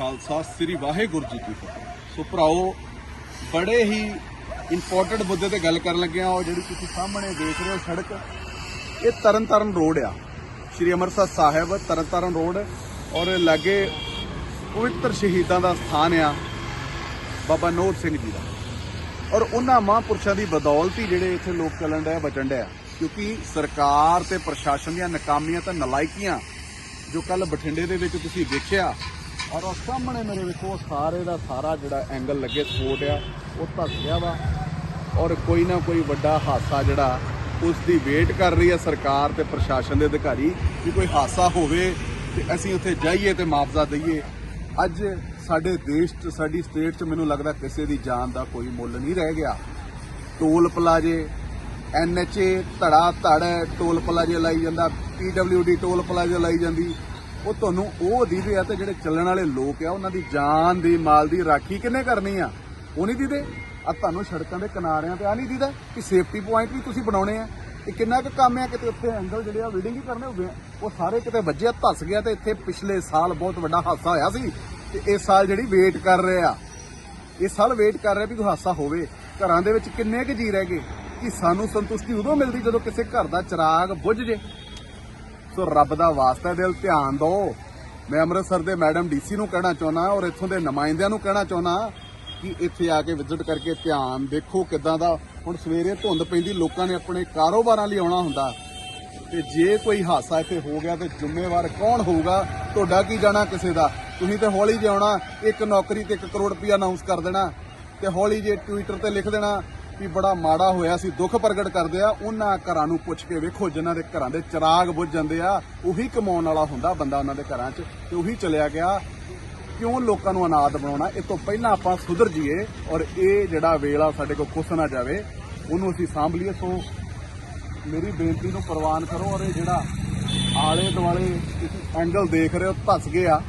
ਖਾਲਸਾ, ਸ੍ਰੀ ਵਾਹਿਗੁਰੂ ਜੀ ਕੀ ਫਤਿਹ। ਸੋ ਭਰਾਓ, ਬੜੇ ਹੀ ਇੰਪੋਰਟੈਂਟ ਮੁੱਦੇ ਤੇ ਗੱਲ ਕਰਨ ਲੱਗੇ ਆ ਉਹ ਜਿਹੜੀ ਤੁਸੀਂ ਸਾਹਮਣੇ ਦੇਖ ਰਹੇ ਹੋ ਸੜਕ, ਇਹ ਤਰਨਤਾਰਨ ਰੋਡ ਆ। ਸ਼੍ਰੀ ਅੰਮ੍ਰਿਤਸਰ ਸਾਹਿਬ ਤਰਨਤਾਰਨ ਰੋਡ, ਔਰ ਲਾਗੇ ਪਵਿੱਤਰ ਸ਼ਹੀਦਾਂ ਦਾ ਸਥਾਨ ਆ, ਬਾਬਾ ਨੋਟ ਸਿੰਘ ਜੀ ਦਾ। ਔਰ ਉਹਨਾਂ ਮਹਾਂਪੁਰਸ਼ਾਂ ਦੀ ਬਦੌਲਤ ਹੀ ਜਿਹੜੇ ਇੱਥੇ ਲੋਕ ਚੱਲਣ ਡਿਆ ਬਚਣ ਡਿਆ ਕਿਉਂਕਿ ਸਰਕਾਰ ਤੇ ਪ੍ਰਸ਼ਾਸਨ ਦੀਆਂ ਨਾਕਾਮੀਆਂ ਤੇ ਨਲਾਇਕੀਆਂ, ਜੋ ਕੱਲ ਬਠਿੰਡੇ ਦੇ ਵਿੱਚ ਤੁਸੀਂ ਵੇਖਿਆ ਔਰ ਉਹ ਸਾਹਮਣੇ ਮੇਰੇ ਵੇਖੋ ਸਾਰੇ ਦਾ ਸਾਰਾ ਜਿਹੜਾ ਐਂਗਲ ਲੱਗੇ ਸਪੋਰਟ ਆ, ਉਹ ਧੱਸ ਗਿਆ ਵਾ। ਔਰ ਕੋਈ ਨਾ ਕੋਈ ਵੱਡਾ ਹਾਦਸਾ ਜਿਹੜਾ ਉਸ ਦੀ ਵੇਟ ਕਰ ਰਹੀ ਹੈ ਸਰਕਾਰ ਤੇ ਪ੍ਰਸ਼ਾਸਨ ਦੇ ਅਧਿਕਾਰੀ ਕਿ ਕੋਈ ਹਾਦਸਾ ਹੋਵੇ ਤੇ ਅਸੀਂ ਉੱਥੇ ਜਾਈਏ ਤੇ ਮੁਆਵਜ਼ਾ ਦਈਏ। ਅੱਜ ਸਾਡੇ ਦੇਸ਼ 'ਚ, ਸਾਡੀ ਸਟੇਟ 'ਚ ਮੈਨੂੰ ਲੱਗਦਾ ਕਿਸੇ ਦੀ ਜਾਨ ਦਾ ਕੋਈ ਮੁੱਲ ਨਹੀਂ ਰਹਿ ਗਿਆ। ਟੋਲ ਪਲਾਜੇ ਐਨਐਚਏ ਧੜਾ ਧੜ ਟੋਲ ਪਲਾਜੇ ਲਾਈ ਜਾਂਦਾ ਪੀਡਬਲਯੂਡੀ ਟੋਲ ਪਲਾਜੇ ਲਾਈ ਜਾਂਦੀ। ਉਹ ਤੁਹਾਨੂੰ ਉਹ ਦੀਦੇ ਆ ਤੇ ਜਿਹੜੇ ਚੱਲਣ ਵਾਲੇ ਲੋਕ ਆ, ਉਹਨਾਂ ਦੀ ਜਾਨ ਦੀ, ਮਾਲ ਦੀ ਰਾਖੀ ਕਿੰਨੇ ਕਰਨੀ ਆ? ਉਹ ਨਹੀਂ ਦੀਦੇ। ਆ ਤੁਹਾਨੂੰ ਸੜਕਾਂ ਦੇ ਕਿਨਾਰਿਆਂ ਤੇ ਆ ਨਹੀਂ ਦੀਦਾ ਕਿ ਸੇਫਟੀ ਪੁਆਇੰਟ ਵੀ ਤੁਸੀਂ ਬਣਾਉਣੇ ਆ। ਇਹ ਕਿੰਨਾ ਕੁ ਕੰਮ ਆ ਕਿਤੇ ਉੱਥੇ ਐਂਗਲ ਜਿਹੜੇ ਆ ਰੀਡਿੰਗ ਹੀ ਕਰਨੇ ਹੋਵੇ ਉਹ ਸਾਰੇ ਕਿਤੇ ਵੱਜਿਆ ਧੱਸ ਗਿਆ ਤੇ ਇੱਥੇ ਪਿਛਲੇ ਸਾਲ ਬਹੁਤ ਵੱਡਾ ਹਾਦਸਾ ਹੋਇਆ ਸੀ ਤੇ ਇਸ ਸਾਲ ਜਿਹੜੀ ਵੇਟ ਕਰ ਰਹੇ ਆ। ਇਸ ਸਾਲ ਵੇਟ ਕਰ ਰਹੇ ਵੀ ਕੋਈ ਹਾਦਸਾ ਹੋਵੇ। ਘਰਾਂ ਦੇ ਵਿੱਚ ਕਿੰਨੇ ਕੁ ਜੀ ਰਹਿ ਗਏ ਕਿ ਸਾਨੂੰ ਸੰਤੁਸ਼ਟੀ ਉਦੋਂ ਮਿਲਦੀ ਜਦੋਂ ਕਿਸੇ ਘਰ ਦਾ ਚਿਰਾਗ ਬੁੱਝ ਜੇ। ਸੋ ਰੱਬ ਦਾ ਵਾਸਤਾ ਦਿਲ ਧਿਆਨ ਦਿਓ। ਮੈਂ ਅੰਮ੍ਰਿਤਸਰ ਦੇ ਮੈਡਮ ਡੀਸੀ ਨੂੰ ਕਹਿਣਾ ਚਾਹੁੰਦਾ ਔਰ ਇੱਥੋਂ ਦੇ ਨੁਮਾਇੰਦਿਆਂ ਨੂੰ ਕਹਿਣਾ ਚਾਹੁੰਦਾ ਕਿ ਇੱਥੇ ਆ ਕੇ ਵਿਜ਼ਿਟ ਕਰਕੇ ਧਿਆਨ ਦੇਖੋ ਕਿਦਾਂ ਦਾ ਹੁਣ ਸਵੇਰੇ ਧੁੰਦ ਪੈਂਦੀ, ਲੋਕਾਂ ਨੇ ਆਪਣੇ ਕਾਰੋਬਾਰਾਂ ਲਈ ਆਉਣਾ ਹੁੰਦਾ। ਤੇ ਜੇ ਕੋਈ ਹਾਦਸਾ ਇੱਥੇ ਹੋ ਗਿਆ ਤੇ ਜ਼ਿੰਮੇਵਾਰ ਕੌਣ ਹੋਊਗਾ? ਤੁਹਾਡਾ ਕੀ ਜਾਣਾ ਕਿਸੇ ਦਾ? ਤੁਸੀਂ ਤੇ ਹੌਲੀ ਜਿਹਾ ਆਉਣਾ, ਇੱਕ ਨੌਕਰੀ ਤੇ 1 ਕਰੋੜ ਰੁਪਇਆ ਅਨਾਉਂਸ ਕਰ ਦੇਣਾ ਤੇ ਹੌਲੀ ਜੇ ਟਵਿੱਟਰ ਤੇ ਲਿਖ ਦੇਣਾ ਵੀ ਬੜਾ ਮਾੜਾ ਹੋਇਆ ਸੀ, ਦੁੱਖ ਪ੍ਰਗਟ ਕਰਦੇ ਆ, ਉਹਨਾਂ ਘਰਾਂ ਨੂੰ ਪੁੱਛ ਕੇ ਵੇਖੋ, ਜਿਨ੍ਹਾਂ ਦੇ ਘਰਾਂ ਦੇ ਚਿਰਾਗ ਬੁੱਝ ਜਾਂਦੇ ਆ, ਉਹੀ ਕਮਾਉਣ ਵਾਲਾ ਹੁੰਦਾ ਬੰਦਾ ਉਹਨਾਂ ਦੇ ਘਰਾਂ 'ਚ ਤੇ ਉਹੀ ਚਲਿਆ ਗਿਆ। ਕਿਉਂ ਲੋਕਾਂ ਨੂੰ ਅਨਾਥ ਬਣਾਉਣਾ? ਇਹ ਤੋਂ ਪਹਿਲਾਂ ਆਪਾਂ ਸੁਧਰ ਜਾਈਏ ਔਰ ਇਹ ਜਿਹੜਾ ਵੇਲਾ ਸਾਡੇ ਕੋਲ ਖੁੱਸ ਨਾ ਜਾਵੇ, ਉਹਨੂੰ ਅਸੀਂ ਸਾਂਭ ਲਈਏ। ਸੋ ਮੇਰੀ ਬੇਨਤੀ ਨੂੰ ਪ੍ਰਵਾਨ ਕਰੋ ਔਰ ਇਹ ਜਿਹੜਾ ਆਲੇ ਦੁਆਲੇ ਤੁਸੀਂ ਐਂਗਲ ਦੇਖ ਰਹੇ ਹੋ, ਧੱਸ ਗਏ ਆ।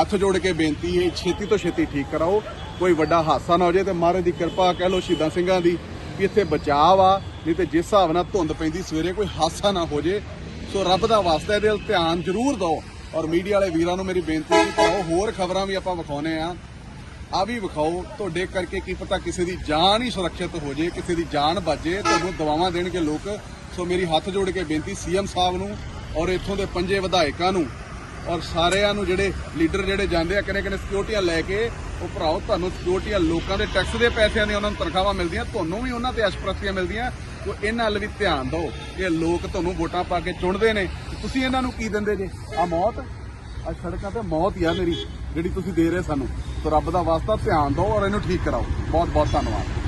ਹੱਥ ਜੋੜ ਕੇ ਬੇਨਤੀ ਹੈ, ਛੇਤੀ ਤੋਂ ਛੇਤੀ ਠੀਕ ਕਰਾਓ। ਕੋਈ ਵੱਡਾ ਹਾਦਸਾ ਨਾ ਹੋ ਜਾਏ ਤੇ ਮਹਾਰਾਜ ਦੀ ਕਿਰਪਾ ਕਹਿ ਲੋ ਸ਼ਹੀਦਾਂ ਸਿੰਘਾਂ ਦੀ ਕਿ ਇੱਥੇ ਬਚਾਅ ਆ ਨਹੀਂ ਤੇ ਜਿਸ ਹਿਸਾਬ ਨਾਲ ਧੁੰਦ ਪੈਂਦੀ ਸਵੇਰੇ ਕੋਈ ਹਾਦਸਾ ਨਾ ਹੋ ਜੇ ਸੋ ਰੱਬ ਦਾ ਵਾਸਤਾ ਇਹਦੇ ਵੱਲ ਧਿਆਨ ਜ਼ਰੂਰ ਦਿਓ ਔਰ ਮੀਡੀਆ ਵਾਲੇ ਵੀਰਾਂ ਨੂੰ ਮੇਰੀ ਬੇਨਤੀ ਹੈ ਕਿ ਹੋਰ ਖਬਰਾਂ ਵੀ ਆਪਾਂ ਵਿਖਾਉਨੇ ਆ। ਆ ਵੀ ਵਿਖਾਓ, ਤੁਹਾਡੇ ਕਰਕੇ ਕੀ ਪਤਾ ਕਿਸੇ ਦੀ ਜਾਨ ਹੀ ਸੁਰੱਖਿਅਤ ਹੋ ਜੇ ਕਿਸੇ ਦੀ ਜਾਨ ਬਚੇ, ਤੁਹਾਨੂੰ ਦਵਾਵਾਂ ਦੇਣਗੇ ਲੋਕ। ਸੋ ਮੇਰੀ ਹੱਥ ਜੋੜ ਕੇ ਬੇਨਤੀ ਸੀਐਮ ਸਾਹਿਬ ਨੂੰ ਔਰ ਇੱਥੋਂ ਦੇ ਪੰਜੇ ਵਿਧਾਇਕਾਂ ਨੂੰ ਔਰ ਸਾਰਿਆਂ ਨੂੰ ਜਿਹੜੇ ਲੀਡਰ ਜਿਹੜੇ ਜਾਂਦੇ ਆ ਕਿਨੇ ਕਿਨੇ ਸਿਕਿਉਰਟੀਆਂ ਲੈ ਕੇ ਉਹ ਭਰਾਓ, ਤੁਹਾਨੂੰ ਸਿਕਿਉਰਟੀਆਂ ਲੋਕਾਂ ਦੇ ਟੈਕਸ ਦੇ ਪੈਸਿਆਂ ਦੀਆਂ ਉਹਨਾਂ ਨੂੰ ਤਨਖਾਹਾਂ ਮਿਲਦੀਆਂ, ਤੁਹਾਨੂੰ ਵੀ ਉਹਨਾਂ ਤੇ ਅਸ਼ਪ੍ਰਸਤੀਆਂ ਮਿਲਦੀਆਂ। ਸੋ ਇਹਨਾਂ ਵੱਲ ਵੀ ਧਿਆਨ ਦਿਓ ਕਿ ਲੋਕ ਤੁਹਾਨੂੰ ਵੋਟਾਂ ਪਾ ਕੇ ਚੁਣਦੇ ਨੇ। ਤੁਸੀਂ ਇਹਨਾਂ ਨੂੰ ਕੀ ਦਿੰਦੇ ਜੇ? ਆ ਮੌਤ? ਆ ਸੜਕਾਂ ਤੇ ਮੌਤ ਹੀ ਆ ਮੇਰੀ, ਜਿਹੜੀ ਤੁਸੀਂ ਦੇ ਰਹੇ ਸਾਨੂੰ। ਸੋ ਰੱਬ ਦਾ ਵਾਸਤਾ ਧਿਆਨ ਦਿਓ ਔਰ ਇਹਨੂੰ ਠੀਕ ਕਰਾਓ। ਬਹੁਤ ਬਹੁਤ ਧੰਨਵਾਦ।